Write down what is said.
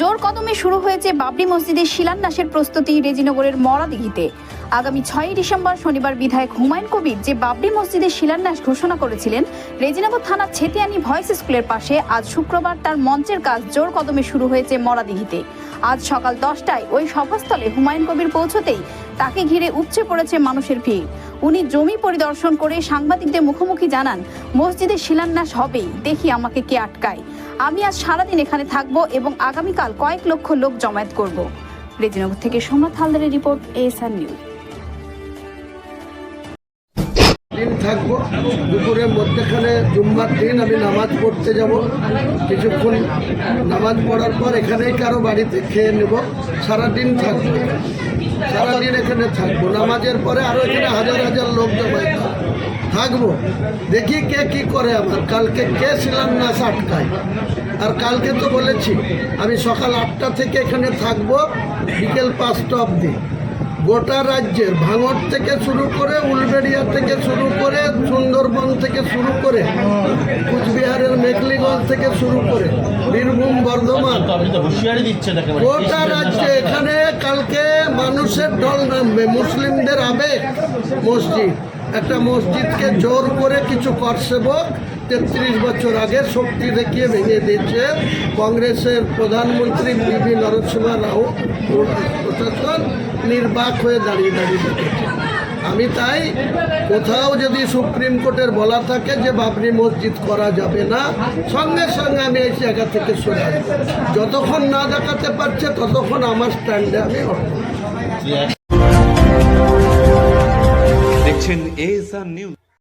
জোর কদমে শুরু হয়েছে বাবরি মসজিদের শিলান্যাসের প্রস্তুতি রেজিনগরের মরাদিঘিতে। আগামী ছয়ই ডিসেম্বর শনিবার বিধায়ক হুমায়ুন কবির যে বাবরি মসজিদের শিলান্যাস ঘোষণা করেছিলেন, রেজিনগর থানার ছেতিয়ানি ভয়েস স্কুলের পাশে আজ শুক্রবার তার মঞ্চের কাজ জোর কদমে শুরু হয়েছে মরাদিঘিতে। আজ সকাল দশটায় ওই সভাস্থলে হুমায়ুন কবির পৌঁছতেই তাকে ঘিরে উপচে পড়েছে মানুষের ভিড়। উনি জমি পরিদর্শন করে সাংবাদিকদের মুখোমুখি জানান, মসজিদের শিলান্যাস হবেই, দেখি আমাকে কে আটকায়। আমি আজ সারাদিন এখানে থাকব এবং আগামীকাল কয়েক লক্ষ লোক জমায়েত করব। রেজিনগর থেকে সোমনাথ হালদারের রিপোর্ট এএসআর নিউজ। থাকব দুপুরের মধ্যেখানে জুম্মার দিন আমি নামাজ পড়তে যাব। কিছুক্ষণ নামাজ পড়ার পর এখানেই কারও বাড়িতে খেয়ে নেব। সারাদিন থাকব সারাদিন এখানে থাকব। নামাজের পরে আরও এখানে হাজার হাজার লোক জমায় থাকব দেখি কে কি করে আমার। কালকে কে শিলান্যাস আটকায় আর কালকে তো বলেছি, আমি সকাল আটটা থেকে এখানে থাকব, বিকেল পাঁচটা অবধি। গোটা রাজ্যের ভাঙড় থেকে শুরু করে, উলবেড়িয়া থেকে শুরু করে, সুন্দরবন থেকে শুরু করে, কুচবিহারের মেঘলিগঞ্জ থেকে শুরু করে, বীরভূম, বর্ধমান। গোটা রাজ্যে এখানে কালকে মানুষের ঢল নামবে, মুসলিমদের আবেগ, মসজিদ। একটা মসজিদকে জোর করে কিছু করসেবক তেত্রিশ বছর আগে শক্তি দেখিয়ে ভেঙে দিয়েছে। কংগ্রেসের প্রধানমন্ত্রী বিবি নরসিংহ রাও প্রশাসন নির্বাক হয়ে দাঁড়িয়ে দাঁড়িয়ে আমি তাই কোথাও যদি সুপ্রিম কোর্টের বলা থাকে যে বাবরি মসজিদ করা যাবে না, সঙ্গে সঙ্গে আমি এই জায়গা থেকে সরে যতক্ষণ না দেখাতে পারছে, ততক্ষণ আমার স্ট্যান্ডে আমি অটল। যে দেখছেন এএসআর নিউজ